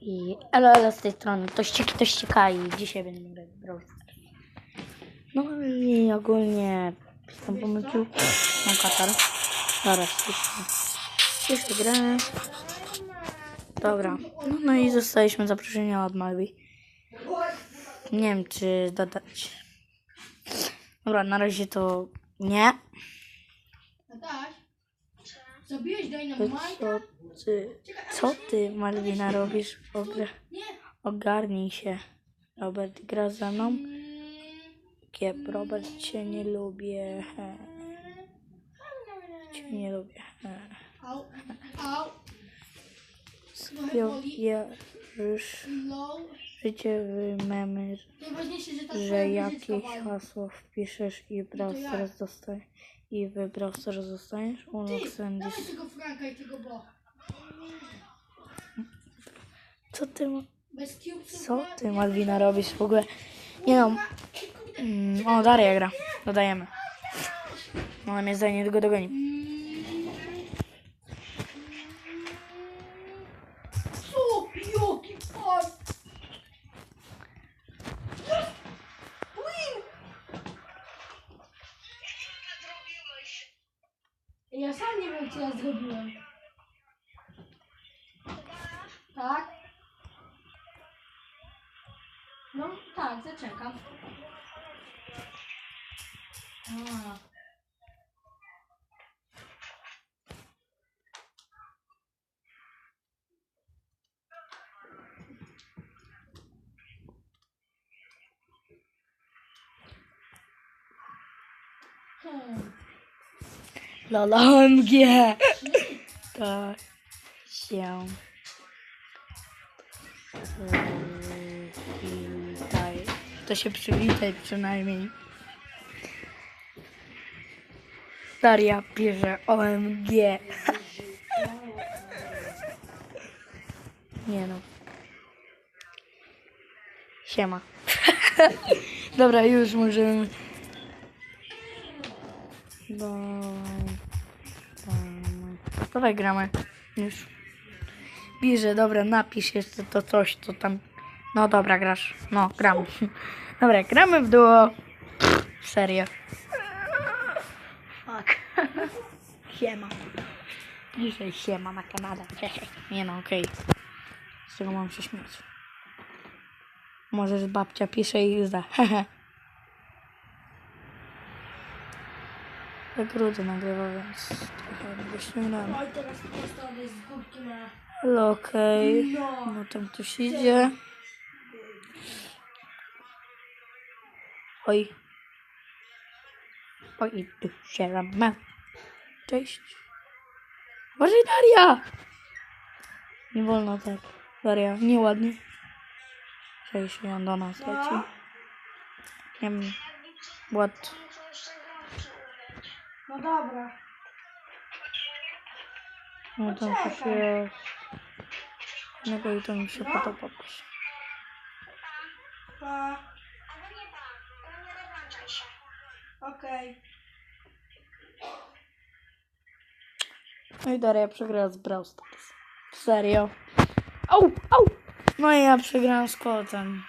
I elo, elo z tej strony. To ścieki, to ścieka i dzisiaj Brawl Stars. No i ogólnie pisam pomyślił. Mam katar. Zaraz ciszę. Ciszę. Dobra. No, no i zostaliśmy zaproszeni od Malwi. Nie wiem, czy dodać. Dobra, na razie to nie. Nataś, zabiłeś Dynamite? co ty, co ty Malwina robisz? Ogra, Nie. ogarnij się. Robert gra ze mną. Mm, Kiep, Robert cię nie lubię. he. Cię nie lubię. he. Au, au. Trochę boli. Wierzysz Low. życie w memy, Najważniejsze, że ta że twoja jakieś wali. hasło wpiszesz i ja. Stars dostajesz i w Brawl Stars zostaniesz? Ty, Unlock Sandy. dawaj tego Franka i tego Bo. Co ty, ma- Bez co ty Malwina robisz w ogóle? Nie no, Mm, o, Daria gra. Dodajemy. Ona mnie zdaje niedługo dogoni. Ja sam nie wiem, co ja zrobiłem. Tak? No, tak, zaczekam. A. Lola OMG. To się przywitaj. To się przywitaj przynajmniej. Daria pisze OMG. Nie no. Siema. Dobra, już możemy. Dawaj. Dawaj. Gramy. Już. Bierze, dobra, napisz jeszcze to coś, co tam. No dobra, grasz. No, gram. Dobra, gramy w duo. Serio. Fuck. Siema. Dzisiaj siema na kanale. Nie no, okej. Z czego mam się śmiać? Może z babcia pisze i zda. Hehe. Jak rudy nagrywa, więc trochę go ściągnąłem. Oj, teraz postawię z górki na... Ale okej. No. No tam ktoś idzie. Oj. Oj, tu się ramę. Cześć. Uważaj, Daria! Nie wolno tak. Daria, nieładnie. Cześć, on do nas leci. Nie wiem. What? No dobra. No tam coś Poczekaj. jest. Innego i to mi się No. podoba. Pa. Ale nie tak, to nie rozłączaj się. Okej. No i Daria przegrała z Brawl Stars. Serio. Au, au! No i ja przegrałam z kotem.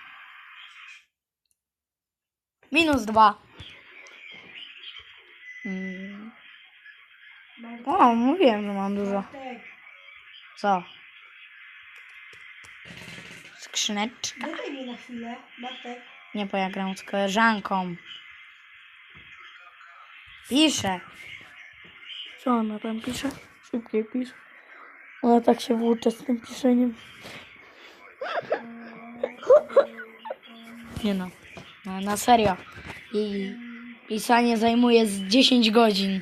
Minus dwa. Mm. O, mówiłem, że mam dużo. Co? Skrzyneczka. dodaj mi na chwilę. Bartek. Nie, bo ja gram z koleżanką. Pisze. Co ona tam pisze? Szybciej pisze. Ona tak się włóczy z tym piszeniem. Nie no. no na serio. I pisanie zajmuje z 10 godzin.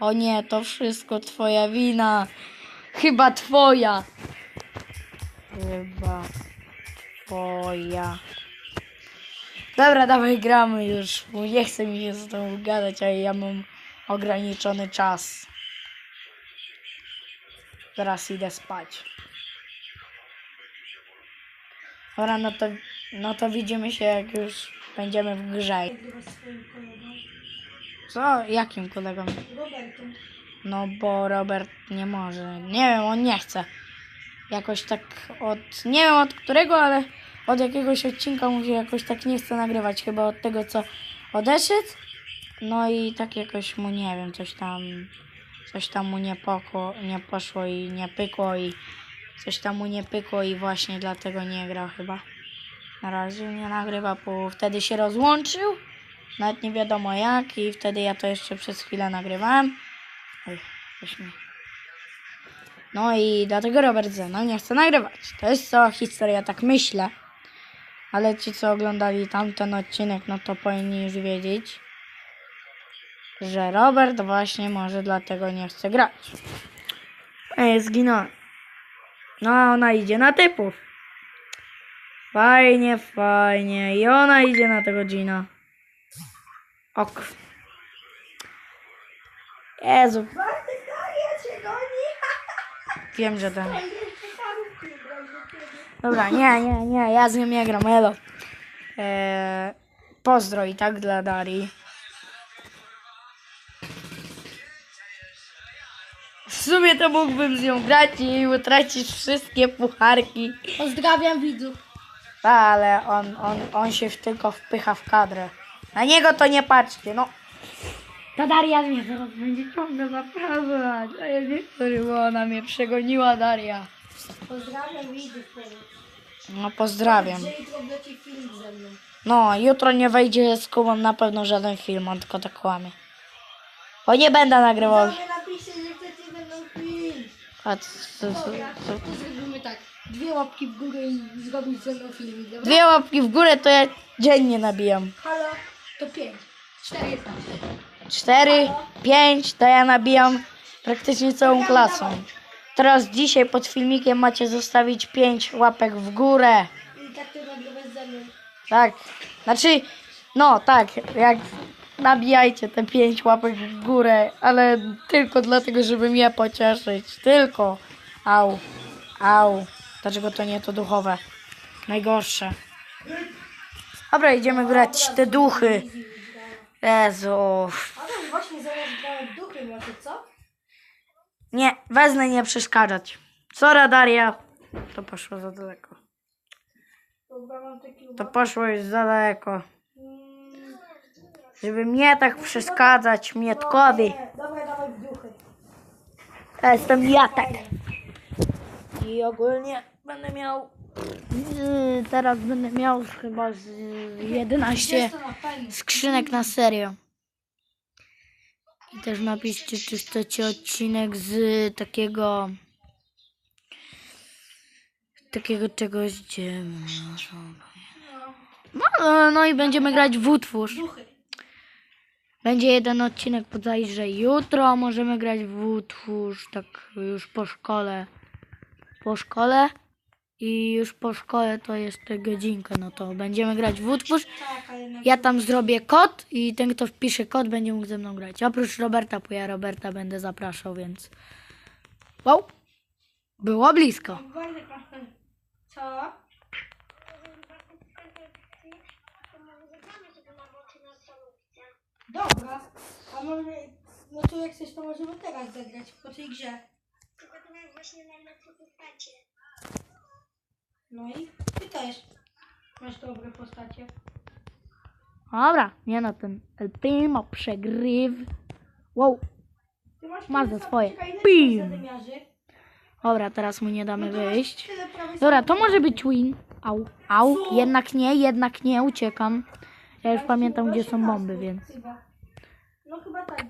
O nie, to wszystko twoja wina. Chyba twoja. Chyba twoja. Dobra, dawaj gramy już, bo nie chce mi się z tobą gadać, a ja mam ograniczony czas. Teraz idę spać. Dobra, no to, no to widzimy się, jak już będziemy w grze. Co? Jakim kolegą? Robertem. No bo Robert nie może. Nie wiem, on nie chce. jakoś tak od, nie wiem od którego, ale od jakiegoś odcinka się jakoś tak nie chce nagrywać, chyba od tego co odeszedł. No i tak jakoś mu nie wiem, coś tam, coś tam mu nie, pokło, nie poszło i nie pykło i coś tam mu nie pykło i właśnie dlatego nie gra chyba. Na razie nie nagrywa, bo wtedy się rozłączył, nawet nie wiadomo jak i wtedy ja to jeszcze przez chwilę nagrywałem. Oj. No i dlatego Robert ze mną nie chce nagrywać. To jest cała historia, tak myślę. Ale ci, co oglądali tamten odcinek, no to powinni już wiedzieć, że Robert właśnie może dlatego nie chce grać. Ej, zginąłem. No a ona idzie na typów. Fajnie, fajnie. I ona idzie na tego Gina. Ok. Jezu, wiem, że ciebie. Dobra, nie, nie, nie, ja z nią nie gram, elo. Eee, pozdro i tak dla Darii. W sumie to mógłbym z nią grać i utracić wszystkie pucharki. Pozdrawiam widzów. Ale on, on, on się tylko wpycha w kadrę. Na niego to nie patrzcie, no. Ta Daria mnie zaraz będzie ciągle zapraszać. A ja nie chcę, bo ona mnie przegoniła, Daria. Pozdrawiam widzów. No pozdrawiam. Że jutro będzie film ze mną. No, jutro nie wejdzie z Kubą na pewno żaden film, on tylko tak kłamie. Bo nie będę nagrywał. Widzowie napiszcie, że chcecie ze mną film. A, co, co, Dobra, co? to zrobimy tak. Dwie łapki w górę i zrobić ze mną film. Dobra? Dwie łapki w górę to ja dziennie nabijam. Halo, to pięć. Cztery jest Cztery, pięć to ja nabijam praktycznie całą klasą. Teraz dzisiaj pod filmikiem macie zostawić pięć łapek w górę. I tak to nagrywać ze mną. Tak. Znaczy, no tak, jak nabijajcie te pięć łapek w górę, ale tylko dlatego, żeby mnie pocieszyć. Tylko. Au. Au. Dlaczego to nie to duchowe? Najgorsze. Dobra, idziemy grać te duchy. Jezu. A no właśnie zamiast duchy może, co? Nie, wezmę nie przeszkadzać. Sora Daria. To poszło za daleko. To poszło już za daleko. Mm, Żeby mnie tak przeszkadzać, Mietkowi. Dobra, dawaj duchy. Ja jestem Jatek. I ogólnie będę miał. Yy, Teraz będę miał chyba z 11 Jest to na pewno. skrzynek na serio. I też napiszcie, czy chcecie odcinek z takiego. Takiego czegoś, gdzie. No, no i będziemy grać w utwórz. Będzie jeden odcinek bodajże jutro. Możemy grać w utwórz, tak już po szkole. Po szkole. I już po szkole to jeszcze godzinkę, no to będziemy grać w utwórz. Na... Ja tam zrobię kod i ten, kto wpisze kod, będzie mógł ze mną grać. Oprócz Roberta, bo ja Roberta będę zapraszał, więc... Wow! Było blisko. Co? Na na. Dobra. A może... No to jak chcesz, to możemy teraz zagrać po tej grze. Tylko to właśnie najlepsze postacie. No i ty też. Masz dobre postacie. Dobra, nie no, ten El Primo przegryw. Wow, Ty masz za swoje. Pim. dobra, teraz mu nie damy No wyjść. Dobra, to może być win. Au, au, Co? jednak nie, jednak nie, uciekam. Ja już pamiętam, gdzie są 18 bomby, więc... Chyba. No chyba tak.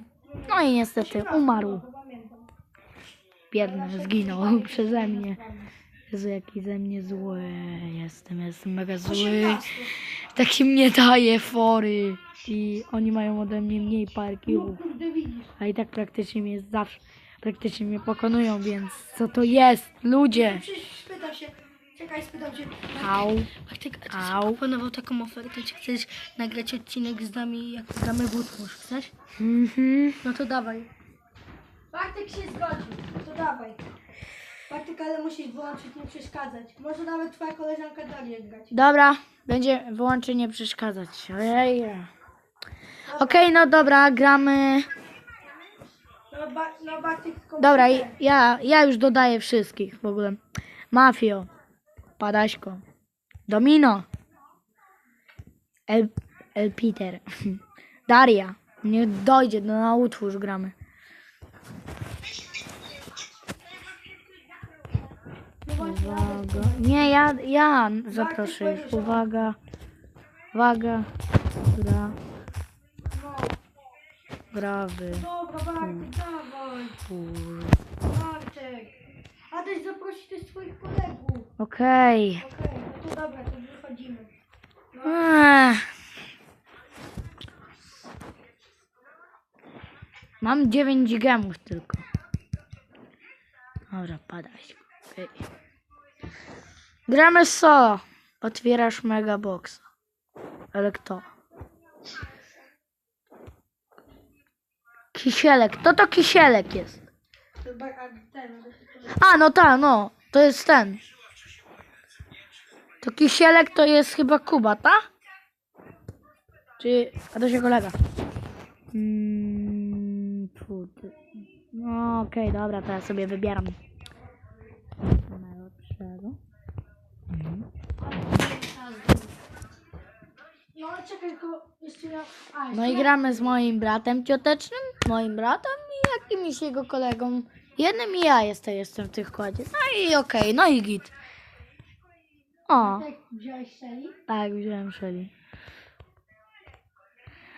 No i niestety 18 umarł. Biedny, zginął przeze mnie. Jezu, jaki ze mnie zły jestem, jestem mega zły. 18. Taki mnie daje fory. I oni mają ode mnie mniej No parkiów. kurde widzisz. A i tak praktycznie mnie zawsze, praktycznie mnie pokonują, więc co to jest? Ludzie! Przecież spytam się. Czekaj, spytam się. Au, Bartek, a ty Au. proponował taką ofertę, czy chcesz nagrać odcinek z nami, jak gramy w utwórz, chcesz? mhm. No to dawaj. Bartek się zgodził, to dawaj. Bartek, ale musisz wyłączyć, nie przeszkadzać. Może nawet twoja koleżanka Daria grać. Dobra, będzie wyłącznie nie przeszkadzać. Ojej. Okej, no dobra, gramy. No, ba no Bartek tylko Dobra, ja, ja już dodaję wszystkich w ogóle. Mafio. Padaśko. Domino. El, El Peter. Daria. Niech dojdzie, no na utwórz gramy. No właśnie, Adaś, Uwaga. Nie, ja, ja zaproszę ich. Uwaga. Uwaga. Gra. no. Grawy. Dobra, Bartek, dawaj. Kur-. Adaś zaprosi też swoich kolegów. Okej. Okej, no to dobra, to wychodzimy. Ech. Mam 9 gemów tylko. Dobra, padać. Okej. Gramy solo. Otwierasz mega boxa. Ale kto? Kisielek. Kto to kisielek jest? To a to- no ta, no. To jest ten. To kisielek to jest chyba Kuba, ta? Czy... A to się kolega. Mm, no okej, dobra, to ja sobie wybieram. Najlepszego. Mhm. No ale czekaj, tylko jeszcze ja... A, No i gramy z moim bratem ciotecznym, moim bratem i jakimś jego kolegą. Jednym i ja jestem, jestem w tych kładzie. No i okej, no i git. O. Tak, wziąłeś Shelly? Tak, wziąłem Shelly.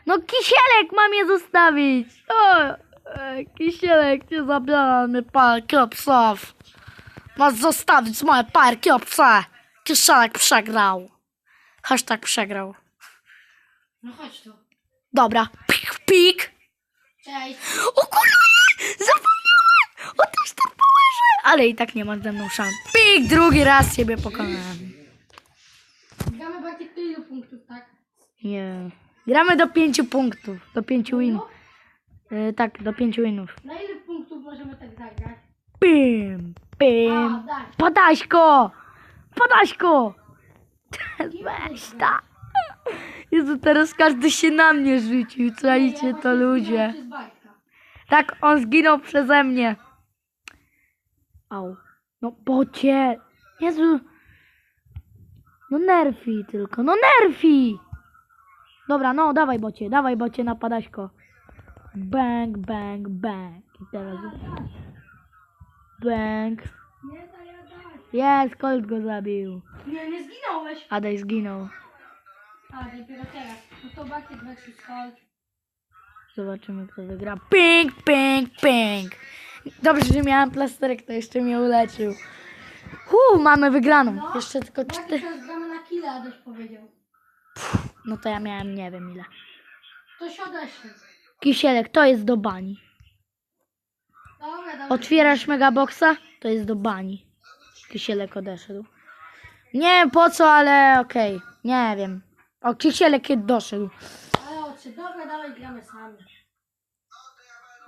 No kisielek mam je zostawić! O, e, kisielek cię zabieramy parki psów. Masz zostawić moje parki psa. Kisielek przegrał. Hashtag przegrał. No chodź tu. Dobra. Pik, pik. Cześć. O kurwa, nie! Zapomniałem! O też tak położę! Ale i tak nie masz ze mną szans. Pik, drugi raz ciebie pokonałem. Gramy Bartek do ilu punktów, tak? Nie. Gramy do pięciu punktów. Do pięciu winów. E, tak, do pięciu winów. Na ile punktów możemy tak zagrać? Pim, pim. A, daj. Padaśko! Padaśko! Weź ta. Jezu, teraz każdy się na mnie rzucił. Czajcie to ludzie. Tak, on zginął przeze mnie. Au. No bocie. Jezu. No nerfi tylko. No nerfi! Dobra, no dawaj bocie, dawaj bocie na padaśko. Bang, bang, bang. I teraz... Daj. Jest, Colt go zabił. Nie, nie zginąłeś. Adaj zginął. A, dopiero teraz. No to Bartek versus Colt. Zobaczymy, kto wygra. Ping, ping, ping. Dobrze, że miałem plasterek, to jeszcze mnie uleczył. Hu, mamy wygraną. No. Jeszcze tylko cztery. teraz gramy na killa, Adaś powiedział. No to ja miałem nie wiem ile. To się odeślę. Kisielek, to jest do bani. Otwierasz megaboxa, to jest do bani. Kisielek odeszedł. Nie wiem po co, ale okej. Nie wiem. O, Kisielek doszedł. Ale odszedł. Dobra, dawaj, gramy sami.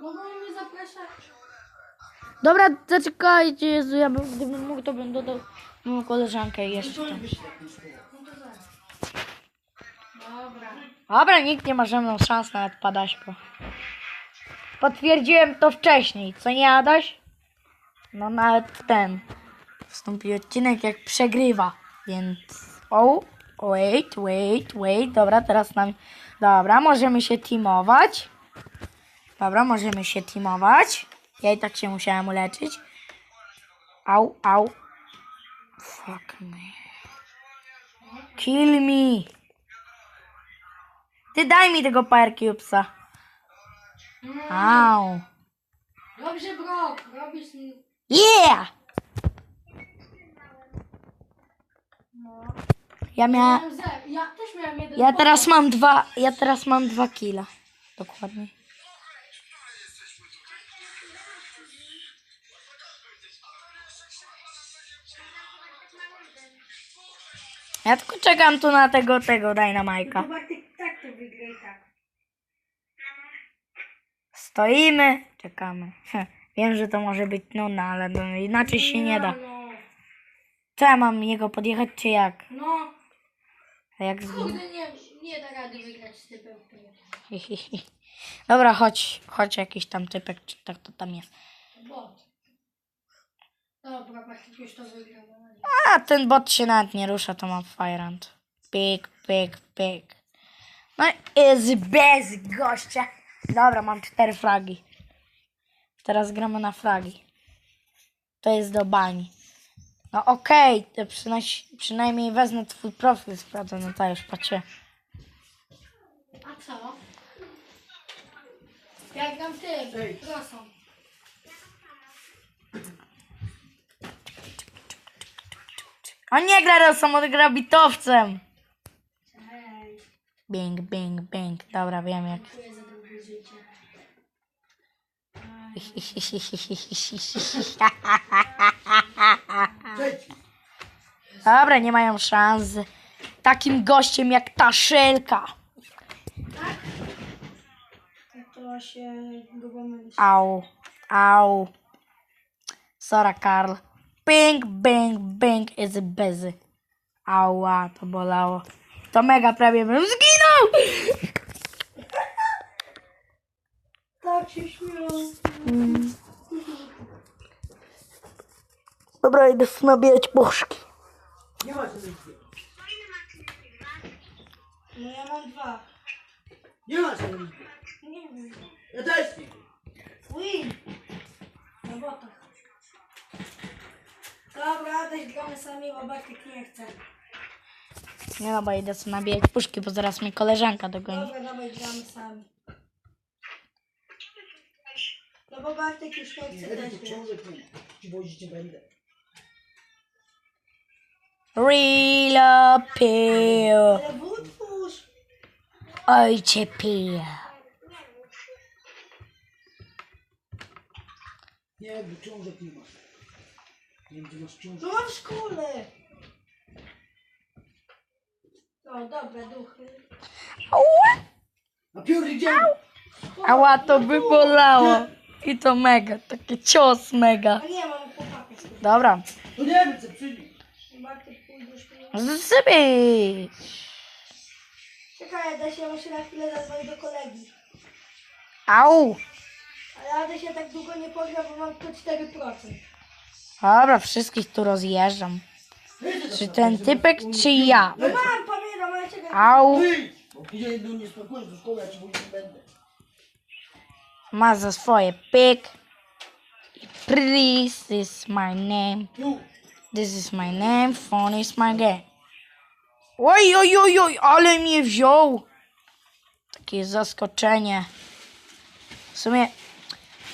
Mogą mnie zapraszać? Dobra, zaczekajcie, Jezu, ja bym, gdybym mógł, to bym dodał moją koleżankę jeszcze tam. No. Dobra. Dobra, nikt nie ma ze mną szans nawet Padaśko. Potwierdziłem to wcześniej, co nie Adaś? No nawet ten wstąpi odcinek jak przegrywa, więc o, wait, wait, wait, dobra, teraz nam, dobra, możemy się teamować. Dobra, możemy się teamować. Ja i tak się musiałem uleczyć. Au, au. Fuck me. Kill me. Ty daj mi tego Power psa. Au. Dobrze, bro. Robisz mi... Yeah! No. Ja miałem... Ja też miałem jeden Ja teraz mam dwa... Ja teraz mam dwa kila. Dokładnie. Ja tylko czekam tu na tego, tego Dynamajka. No Bartek tak to wygra i tak. Stoimy, czekamy. Wiem, że to może być nudne, ale no, inaczej się nie da. No, Co ja mam jego podjechać, czy jak? no. A jak zginę? Kurde, nie, nie da rady wygrać z typem. który- Dobra, chodź, chodź jakiś tam typek, czy tak to tam jest. Bot. Dobra, Bartek już to wygrał. A ten bot się nawet nie rusza, to mam Firehand. Pik, pik, pik. No jest bez gościa. Dobra, mam cztery flagi. Teraz gramy na flagi. To jest do bani. No okej, to przynajmniej, przynajmniej wezmę twój profil, sprawdzę, no to już patrzę. A co? Ja gram tym, prosą. On nie gra rosą, on gra bitowcem. Bing, bing, bing. Dobra, wiem jak. Życie. Dobra, nie mają szans. z Takim gościem jak ta szelka. To się grubo myli. Au, au. Sora Karl. Bing, bing, bing is busy. Ała, to bolało. To mega prawie bym zginął. Tak się śmieją. Dobra, idę nabijać puszki. Nie ma nigdy. No ja mam dwa. Nie ma nigdy. Nie wiem. Ja też nie. Win! Na botach. Dobra, też gramy sami, bo Bartek nie chce. Nie no, bo idę sobie nabijać puszki, bo zaraz mnie koleżanka dogoni. Dobra, dawaj gramy sami. No bo Bartek już nie chce grać. książek nie. Ci wozić nie będę. Ale wódź! Ojcze pill. Nie, bo książek nie masz. Nie wiem, masz książek. No mam w szkole! O, dobra, duchy. Ała, A pióry gdzie? Ała, to by bolało. I to mega, taki cios mega. A nie, mam chłopaka. Dobra, To nie wiem, co przyjdzie. Bartek pójdziesz tu. zsypij. Czekaj, Adaś, ja muszę na chwilę zadzwonić do kolegi. Au. Ale Adaś, ja tak długo nie pogram, bo mam tylko 4%. Dobra, wszystkich tu rozjeżdżam. Czy ten typek, czy ja? No mam, pamiętam, ale czekaj. Au. Wyjdź! Bo później do nie spakujesz do szkoły, ja ci wozić nie będę. Ma za swoje pyk. Please, this is my name. This is my name, phone is my game. Oj, oj, oj, oj, ale mnie wziął. Takie zaskoczenie. W sumie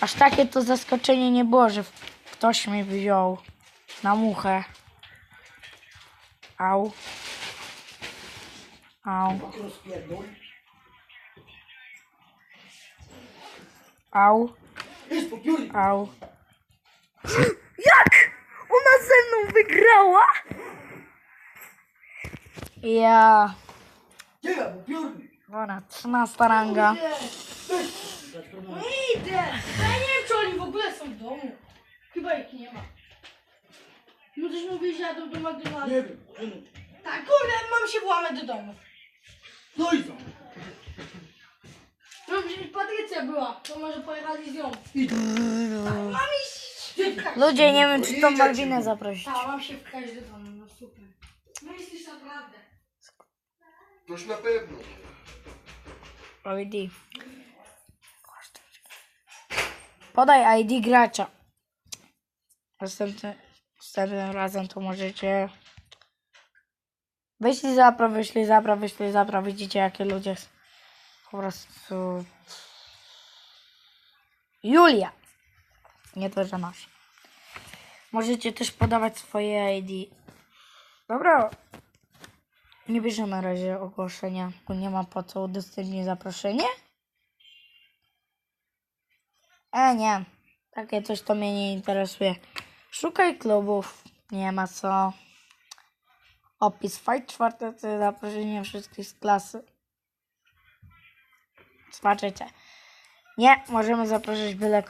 aż takie to zaskoczenie nie było, że ktoś mnie wziął na muchę. Au. Au, au, Jest po pióry. au. Jak? Ona ze mną wygrała? Ja. Dobra, 13 ranga. Idę. No idę. Ja nie wiem, czy oni w ogóle są w domu. Chyba ich nie ma. No też mówili, że jadą do McDonalda. Nie wiem. Tak, kurde, mam się włamać do domu. No i co? No przecież Patrycja była, to może pojechali z nią. Idź. Mam iść. Tak, Ludzie, nie wiem, czy tą Malwinę zaprosić. mam się wkraść do domu, no super. No jesteś naprawdę. Toż na pewno. ID. Podaj ID gracza. Następny, następnym razem to możecie. Wyślij zapra, wyślij zapra, wyślij zapra. Widzicie, jakie ludzie s- po prostu. Julia. Nie to, że nasz. Możecie też podawać swoje ID. Dobra. Nie bierze na razie ogłoszenia, bo nie ma po co udostępnić zaproszenie. E, nie. Takie coś to mnie nie interesuje. Szukaj klubów. Nie ma co. Opis Fight czwarte to zaproszenie wszystkich z klasy. Zobaczycie. Nie, możemy zaprosić byle.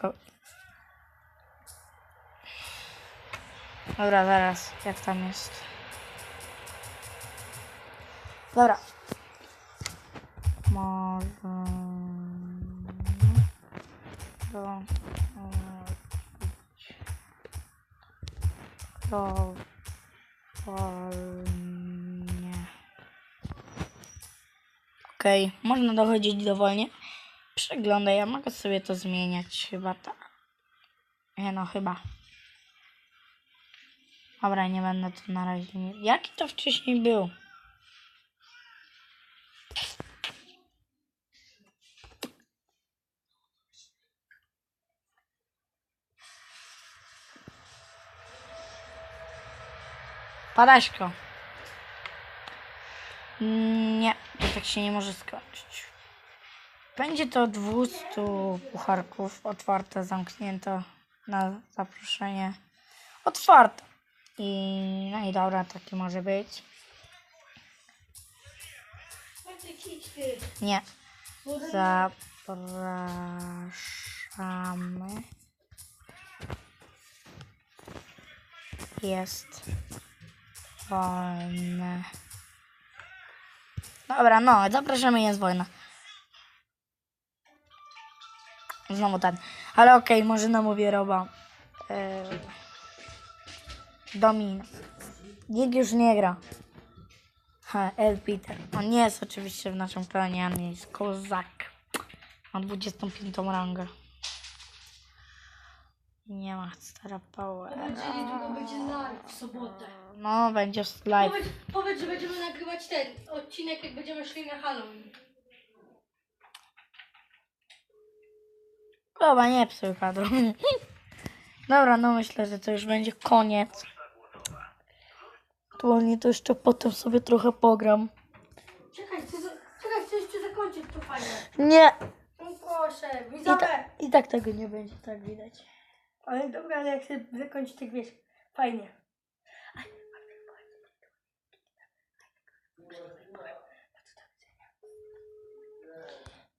Dobra, zaraz. Jak tam jest? Dobra. Może... Do... dowolnie. Okej, można dochodzić dowolnie. Przeglądaj, ja mogę sobie to zmieniać chyba tak. Nie no, chyba. Dobra, nie będę tu na razie. Jaki to wcześniej był? Padaśko. Nie, to tak się nie może skończyć. Będzie to 200 pucharków otwarte, zamknięte na zaproszenie. Otwarte. I no i dobra, taki może być. Nie. Zapraszamy. Jest wolne. Dobra, no, zapraszamy, jest wojna. Znowu ten. Ale okej, może namówię Roba. Yy, Domin. Nikt już nie gra. Ha, El Peter. On nie jest oczywiście w naszym planie, ale jest kozak. Ma 25 rangę. Nie ma stara power. będzie niedługo będzie live w sobotę. No, będzie live. Powiedz, powiedz, że będziemy nagrywać ten odcinek, jak będziemy szli na Halloween. Chyba nie psuj kadru. Dobra, no myślę, że to już będzie koniec. Aktualnie to jeszcze potem sobie trochę pogram. Czekaj, chcę, za- czekaj, chcę jeszcze zakończyć to fajnie. Nie! No proszę, I, widzowie. ta, I tak tego nie będzie, tak widać. Ale dobra, ale jak chcę zakończyć, tak wiesz, fajnie.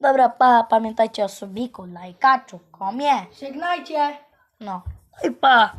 Dobra, pa, pamiętajcie o subiku, lajkaczu, komie. Żegnajcie. No. I pa!